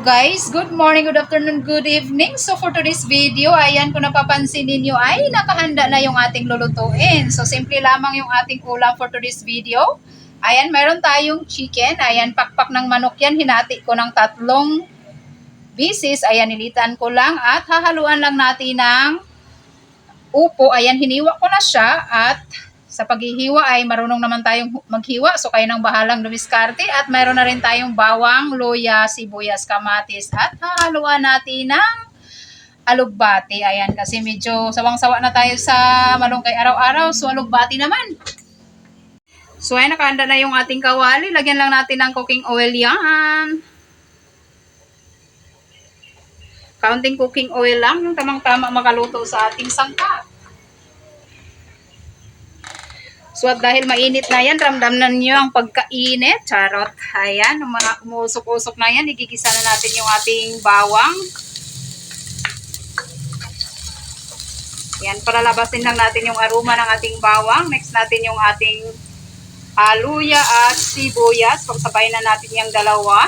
guys, good morning, good afternoon, good evening. So for today's video, ayan kung napapansin ninyo ay nakahanda na yung ating lulutuin. So simple lamang yung ating ulam for today's video. Ayan, meron tayong chicken. Ayan, pakpak ng manok yan. Hinati ko ng tatlong pieces. Ayan, nilitan ko lang at hahaluan lang natin ng upo. Ayan, hiniwa ko na siya at sa paghihiwa ay marunong naman tayong maghiwa. So kayo nang bahalang dumiskarte. At mayroon na rin tayong bawang, luya, sibuyas, kamatis. At hahaluan natin ng alugbati. Ayan, kasi medyo sawang-sawa na tayo sa malunggay araw-araw. So alugbati naman. So ayan, nakahanda na yung ating kawali. Lagyan lang natin ng cooking oil yan. Counting cooking oil lang, yung tamang-tama makaluto sa ating sangkap. So dahil mainit na yan, ramdam na niyo ang pagkainit. Charot. Ayan, umusok-usok na yan. Igigisa na natin yung ating bawang. Yan, palalabasin lang natin yung aroma ng ating bawang. Next natin yung ating aluya at sibuyas. Pagsabayin na natin yung dalawa.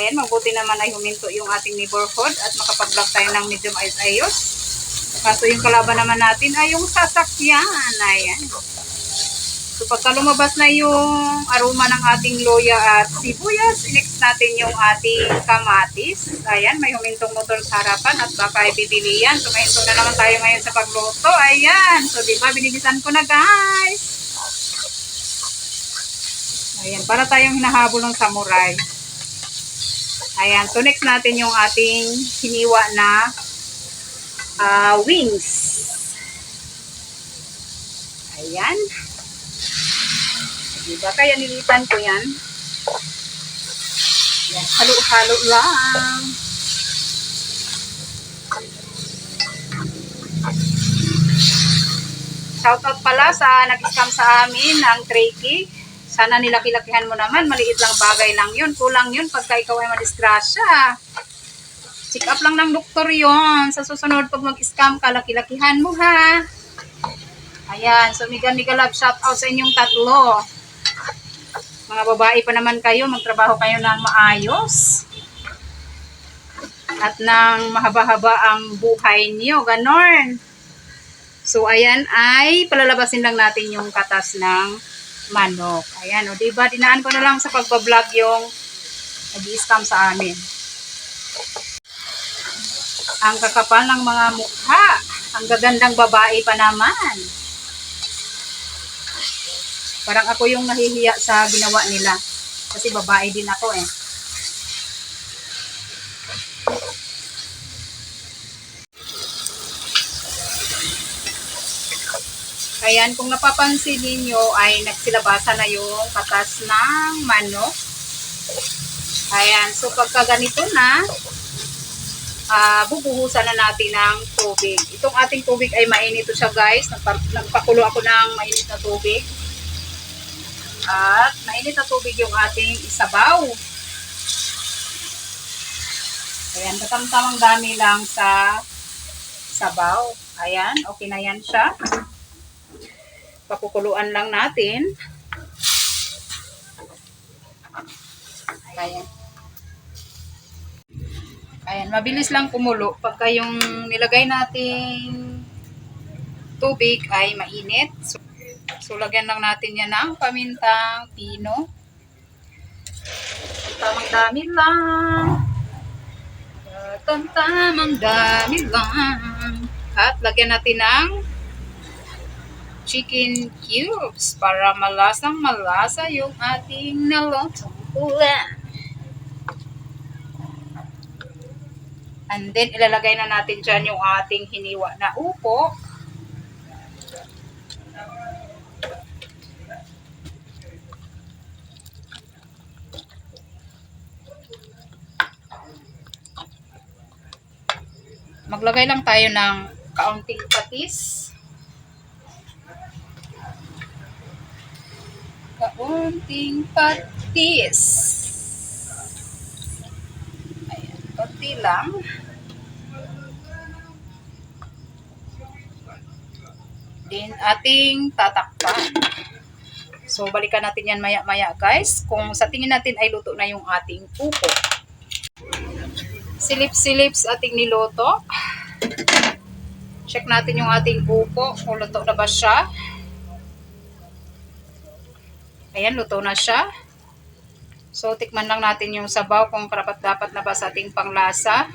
Ayan, mabuti naman ay huminto yung ating neighborhood at makapag-block tayo ng medium ayos-ayos. Kaso yung kalaban naman natin ay yung sasakyan. Ayan. So pagka lumabas na yung aroma ng ating loya at sibuyas, next natin yung ating kamatis. Ayan, may humintong motor sa harapan at baka ay bibili yan. So mahinto na naman tayo ngayon sa pagluto. Ayan. So di ba binigisan ko na guys. Ayan, para tayong hinahabol ng samurai. Ayan, so next natin yung ating hiniwa na uh, wings. Ayan. Diba? Kaya nilitan ko yan. Yan. Halo-halo lang. Shoutout pala sa nag-scam sa amin ng Trekkie. Sana nilaki-lakihan mo naman. Maliit lang bagay lang yun. Kulang yun pagka ikaw ay madisgrasya. Check up lang ng doktor yon Sa susunod, pag mag-scam ka, laki-lakihan mo ha. Ayan, so miga-miga love shout out sa inyong tatlo. Mga babae pa naman kayo, magtrabaho kayo ng maayos. At nang mahaba-haba ang buhay niyo, ganon. So, ayan ay palalabasin lang natin yung katas ng manok. Ayan, o diba, dinaan ko na lang sa pagbablog yung nag-scam sa amin ang kakapal ng mga mukha. Ang gagandang babae pa naman. Parang ako yung nahihiya sa ginawa nila. Kasi babae din ako eh. Ayan, kung napapansin ninyo ay nagsilabasa na yung katas ng manok. Ayan, so pagka ganito na, uh, bubuhusan na natin ng tubig. Itong ating tubig ay mainit to siya guys. Nagpa nagpakulo ako ng mainit na tubig. At mainit na tubig yung ating isabaw. Ayan, katamtamang dami lang sa sabaw. Ayan, okay na yan siya. Pakukuluan lang natin. Ayan. Ayan, mabilis lang kumulo pagka yung nilagay nating tubig ay mainit. So, so lagyan lang natin yan ng pamintang pino. Tamang dami lang. Tamang dami lang. At lagyan natin ng chicken cubes para malasang malasa yung ating nalotong ulan. And then, ilalagay na natin dyan yung ating hiniwa na upo. Maglagay lang tayo ng kaunting patis. Kaunting patis. Ayan, konti lang. Then, ating tatakpan. So, balikan natin yan maya-maya guys. Kung sa tingin natin ay luto na yung ating upo. silip-silip sa ating niloto. Check natin yung ating upo kung luto na ba siya. Ayan, luto na siya. So, tikman lang natin yung sabaw kung karapat dapat na ba sa ating panglasa.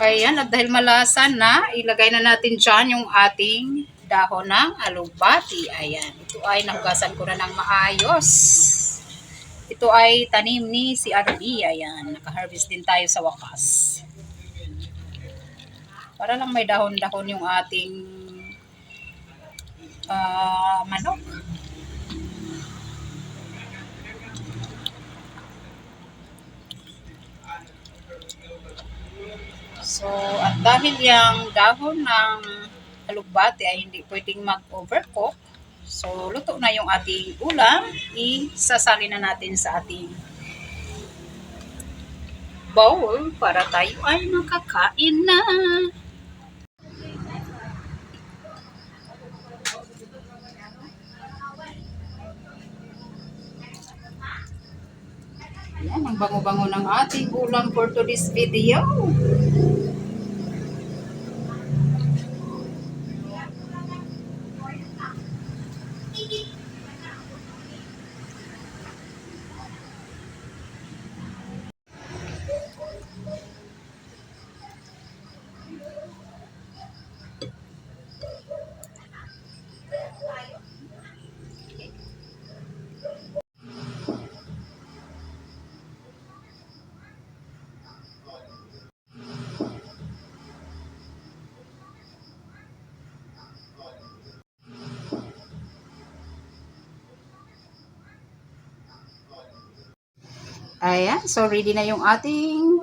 Ayan, at dahil malasa na, ilagay na natin dyan yung ating dahon ng alubati. Ayan, ito ay nahugasan ko na ng maayos. Ito ay tanim ni si RB. Ayan, naka-harvest din tayo sa wakas. Para lang may dahon-dahon yung ating ah, manok. So, at dahil yung dahon ng alugbate ay hindi pwedeng mag-overcook, so luto na yung ating ulam, isasali na natin sa ating bowl para tayo ay makakain na. Yan, ang bango-bango ng ating ulam for today's video. Ayan, so ready na yung ating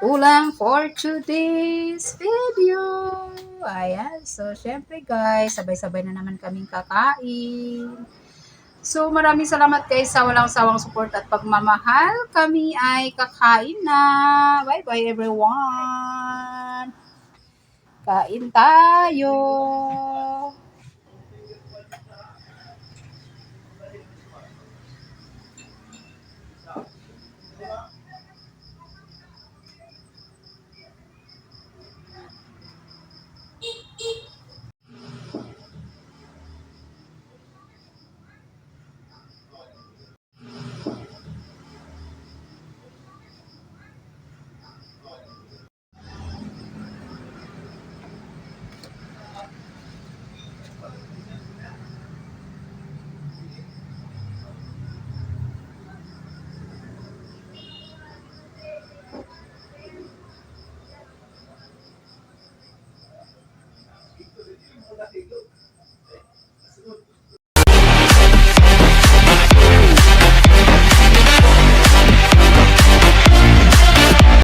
ulam for today's video. Ayan, so syempre guys, sabay-sabay na naman kaming kakain. So maraming salamat guys sa walang sawang support at pagmamahal. Kami ay kakain na. Bye-bye everyone. Kain tayo.